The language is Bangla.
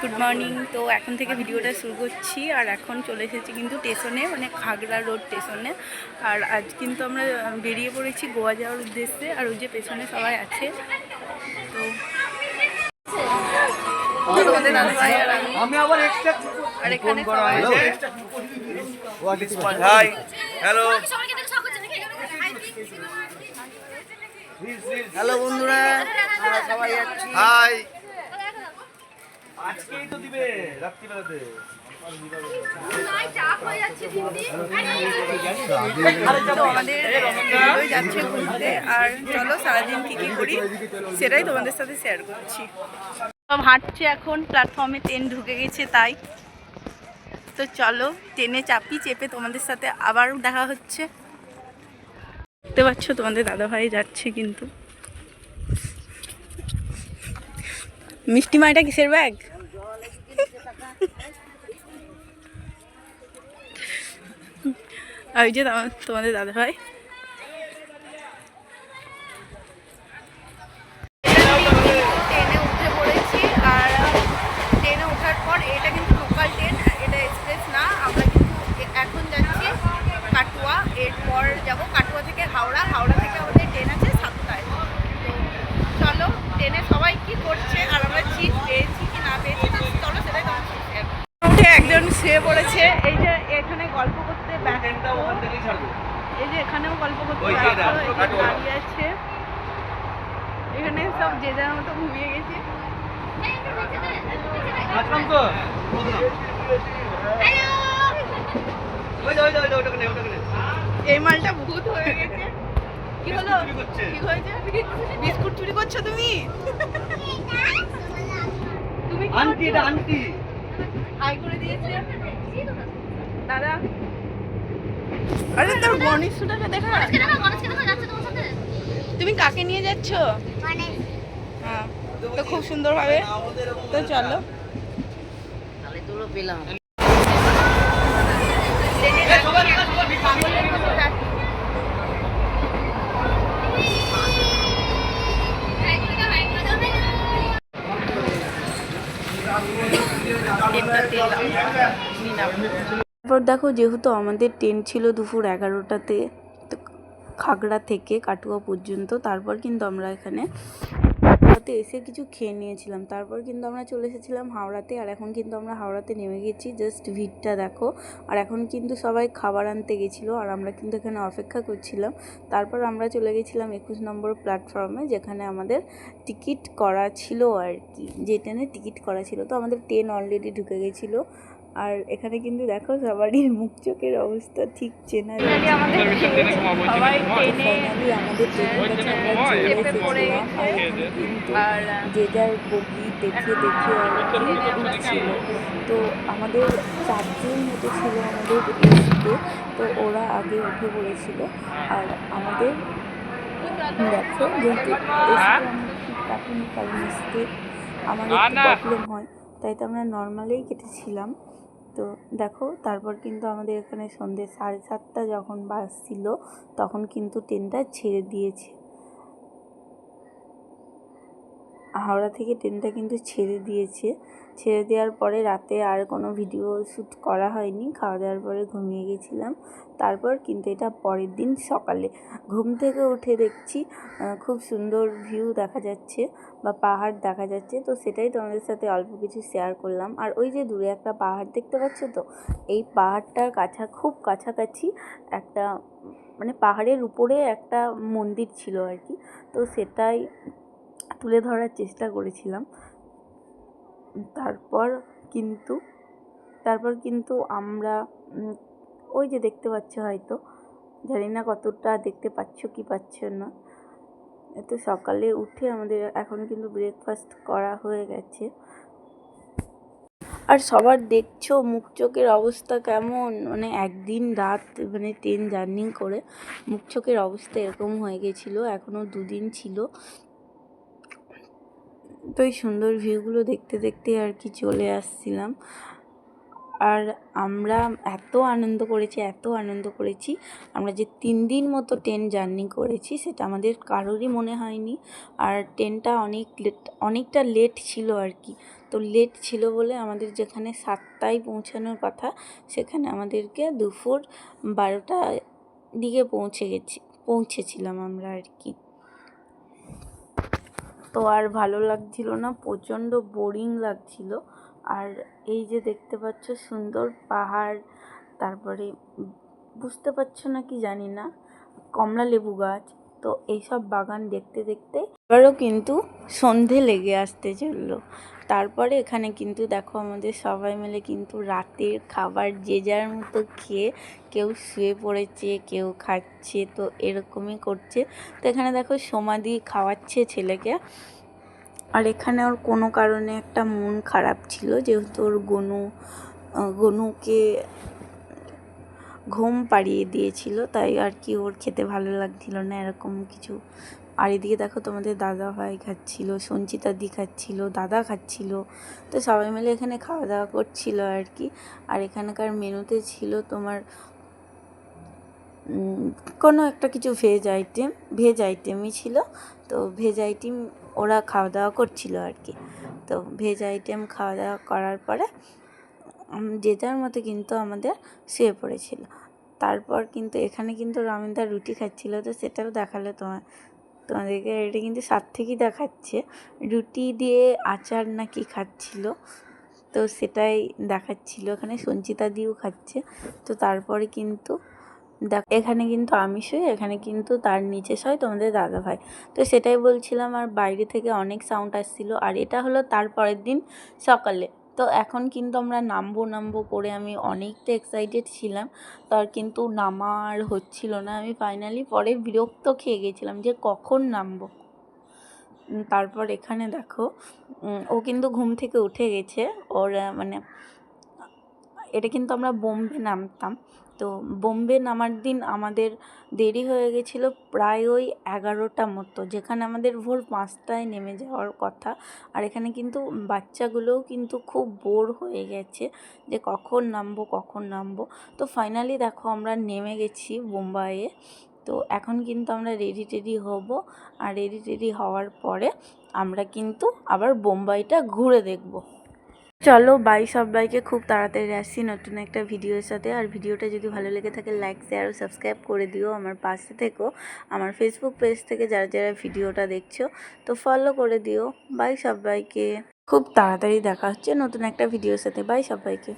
গুড মর্নিং তো এখন থেকে ভিডিওটা শুরু করছি আর এখন চলে এসেছি কিন্তু স্টেশনে মানে খাগড়া রোড স্টেশনে। আর আজ কিন্তু আমরা বেরিয়ে পড়েছি গোয়া যাওয়ার উদ্দেশ্যে আর ওই যে পেছনে সবাই আছে। তো আর এখানে সবাই হ্যালো বন্ধুরা। সবাই হাই আজকেই তো দিবে, রাত্রিবেলাতে। আর চলো সারাদিন কী কী সেটাই তোমাদের সাথে শেয়ার করছি। সব হাঁটছে এখন প্ল্যাটফর্মে ট্রেন ঢুকে গেছে তাই। তো চলো ট্রেনে চাপি চেপে তোমাদের সাথে আবার দেখা হচ্ছে। দেখতে পাচ্ছ, তোমাদের দাদাভাই যাচ্ছে কিন্তু। মিষ্টি মাইটা কিসের ব্যাগ ওই যে তোমাদের দাদা ভাই ট্রেনে উঠে পড়েছি আর ট্রেনে ওঠার পর এটা কিন্তু লোকাল ট্রেন এটা এক্সপ্রেস না আমরা কিন্তু এ- এখন যাচ্ছি কাটুয়া এরপর যাব কাটুয়া থেকে হাওড়া হাওড়া থেকে আমাদের ট্রেন আছে সাতটায় তো চলো ট্রেনে সবাই কি করছে আর আমরা সিট পেয়েছি কি না পেয়েছি তো চলো সেটাই তোমার সাথে share করব। উঠে একজন শুয়ে পড়েছে। এই যে এখানে গল্প করতে এই যে এখানেও গল্প করতে। দাঁড়িয়ে আছে। এখানে সব যে যার মতো ঘুমিয়ে গেছে। এই মালটা ভূত হয়ে গেছে। কি হলো? কি হয়েছে? বিস্কুট চুরি করছ তুমি তুমি? আন্টি এটা আন্টি। দিয়েছে দাদা। আরে তোর গণেশটাকে দেখা। তুমি কাকে নিয়ে যাচ্ছ? হ্যাঁ তো খুব সুন্দর ভাবে তো চলো। তাহলে তুলো পেলাম। তারপর দেখো যেহেতু আমাদের ট্রেন ছিল দুপুর এগারোটাতে খাগড়া থেকে কাটুয়া পর্যন্ত, তারপর কিন্তু আমরা এখানে কাটুয়াতে এসে কিছু খেয়ে নিয়েছিলাম। তারপর কিন্তু আমরা চলে এসেছিলাম হাওড়াতে, আর এখন কিন্তু আমরা হাওড়াতে নেমে গেছি জাস্ট ভিড়টা দেখো। আর এখন কিন্তু সবাই খাবার আনতে গেছিল, আর আমরা কিন্তু এখানে অপেক্ষা করছিলাম। তারপর আমরা চলে গেছিলাম একুশ নম্বর প্ল্যাটফর্মে যেখানে আমাদের টিকিট করা ছিল আর কি। যে ট্রেনে টিকিট করা ছিল, তো আমাদের ট্রেন অলরেডি ঢুকে গেছিল। আর এখানে কিন্তু দেখো সবারই মুখ চোখের অবস্থা ঠিক চেনা আমাদের যে যার বগি দেখে দেখে কি তো আমাদের চারজন মতো ছিল আমাদের এসিতে তো ওরা আগে উঠে পড়েছিল। আর আমাদের দেখো যেহেতু ঠিক কাটিনি কারণ আমাদের প্রবলেম হয়। তাই তো আমরা নর্মালেই কেটেছিলাম। তো দেখো, তারপর কিন্তু আমাদের এখানে সন্ধ্যে সাড়ে সাতটা যখন বাজছিল, তখন কিন্তু ট্রেনটা ছেড়ে দিয়েছে। হাওড়া থেকে ট্রেনটা কিন্তু ছেড়ে দিয়েছে। ছেড়ে দেওয়ার পরে রাতে আর কোনো ভিডিও শ্যুট করা হয়নি। খাওয়া দাওয়ার পরে ঘুমিয়ে গেছিলাম। তারপর কিন্তু এটা পরের দিন সকালে। ঘুম থেকে উঠে দেখছি খুব সুন্দর ভিউ দেখা যাচ্ছে বা পাহাড় দেখা যাচ্ছে। তো সেটাই তোমাদের সাথে অল্প কিছু শেয়ার করলাম। আর ওই যে দূরে একটা পাহাড় দেখতে পাচ্ছ তো? এই পাহাড়টার কাছা, খুব কাছাকাছি একটা মানে পাহাড়ের উপরে একটা মন্দির ছিল আর কি। তো সেটাই তুলে ধরার চেষ্টা করেছিলাম। তারপর কিন্তু তারপর কিন্তু আমরা ওই যে দেখতে পাচ্ছ হয়তো, জানি না কতটা দেখতে পাচ্ছ কি পাচ্ছ না। এত সকালে উঠে আমাদের এখন কিন্তু ব্রেকফাস্ট করা হয়ে গেছে। আর সবার দেখছ মুখ চোখের অবস্থা কেমন? মানে একদিন রাত মানে ট্রেন জার্নি করে মুখ চোখের অবস্থা এরকম হয়ে গেছিল এখনও দুদিন ছিল। তো এই সুন্দর ভিউগুলো দেখতে দেখতে আর কি চলে আসছিলাম। আর আমরা এত আনন্দ করেছি, এত আনন্দ করেছি। আমরা যে তিন দিন মতো ট্রেন জার্নি করেছি, সেটা আমাদের কারোরই মনে হয়নি। আর ট্রেনটা অনেক লেট, অনেকটা লেট ছিল আর কি। তো লেট ছিল বলে আমাদের যেখানে সাতটায় পৌঁছানোর কথা, সেখানে আমাদেরকে দুপুর বারোটা দিকে পৌঁছে গেছি, পৌঁছেছিলাম আমরা আর কি। তো আর ভালো লাগছিল না, প্রচণ্ড বোরিং লাগছিল। আর এই যে দেখতে পাচ্ছ সুন্দর পাহাড়, তারপরে বুঝতে পারছ না কি জানি না, কমলা লেবু গাছ, তো এইসব বাগান দেখতে দেখতে এবারও কিন্তু সন্ধে লেগে আসতে চলল। তারপরে এখানে কিন্তু দেখো আমাদের সবাই মিলে কিন্তু রাতের খাবার যে যার মতো খেয়ে কেউ শুয়ে পড়েছে, কেউ খাচ্ছে, তো এরকমই করছে। তো এখানে দেখো সমাধি খাওয়াচ্ছে ছেলেকে। আর এখানে ওর কোনো কারণে একটা মন খারাপ ছিল, যেহেতু ওর গনু গনুকে ঘুম পাড়িয়ে দিয়েছিল, তাই আর কি ওর খেতে ভালো লাগছিল না, এরকম কিছু আর এদিকে দেখো তোমাদের দাদা ভাই খাচ্ছিল, সঞ্চিতা দি খাচ্ছিল, দাদা খাচ্ছিল। তো সবাই মিলে এখানে খাওয়া দাওয়া করছিল আর কি। আর এখানকার মেনুতে ছিল তোমার কোনো একটা কিছু ভেজ আইটেম ভেজ আইটেমই ছিল। তো ভেজ আইটেম ওরা খাওয়া দাওয়া করছিল আর কি। তো ভেজ আইটেম খাওয়া দাওয়া করার পরে যে যার মতো কিন্তু আমাদের শুয়ে পড়েছিল। তারপর কিন্তু এখানে কিন্তু রামিনদা রুটি খাচ্ছিল, তো সেটাও দেখাল তোমার তোমাদেরকে এটা কিন্তু সাত থেকেই দেখাচ্ছে। রুটি দিয়ে আচার নাকি খাচ্ছিল, তো সেটাই দেখাচ্ছিল। এখানে সঞ্চিতা দিও খাচ্ছে, তো তারপরে কিন্তু দেখ, এখানে কিন্তু আমি শুই এখানে কিন্তু তার নিচে শয় তোমাদের দাদা ভাই। তো সেটাই বলছিলাম, আর বাইরে থেকে অনেক সাউন্ড আসছিল। আর এটা হলো তার পরের দিন সকালে। তো এখন কিন্তু আমরা নামবো নামবো করে আমি অনেকটা এক্সাইটেড ছিলাম। তার কিন্তু নামার হচ্ছিল না। আমি ফাইনালি পরে বিরক্ত খেয়ে গেছিলাম যে কখন নামবো? তারপর এখানে দেখো ও কিন্তু ঘুম থেকে উঠে গেছে। ওর মানে এটা কিন্তু আমরা বোম্বে নামতাম। তো বোম্বে নামার দিন আমাদের দেরি হয়ে গেছিল প্রায় ওই এগারোটা মতো, যেখানে আমাদের ভোর পাঁচটায় নেমে যাওয়ার কথা। আর এখানে কিন্তু বাচ্চাগুলোও কিন্তু খুব বোর হয়ে গেছে যে কখন নামবো কখন নামবো। তো ফাইনালি দেখো আমরা নেমে গেছি বোম্বাইয়ে। তো এখন কিন্তু আমরা রেডি টেডি হব। আর রেডি টেডি হওয়ার পরে আমরা কিন্তু আবার বোম্বাইটা ঘুরে দেখব। চলো বাই সবাইকে। খুব তাড়াতাড়ি আসছি নতুন একটা ভিডিওর সাথে। আর ভিডিওটা যদি ভালো লেগে থাকে লাইক শেয়ার ও সাবস্ক্রাইব করে দিও আমার পাশে থেকো। আমার ফেসবুক পেজ থেকে যারা যারা ভিডিওটা দেখছ, তো ফলো করে দিও। বাই সবাইকে। খুব তাড়াতাড়ি দেখা হচ্ছে নতুন একটা ভিডিওর সাথে। বাই সবাইকে।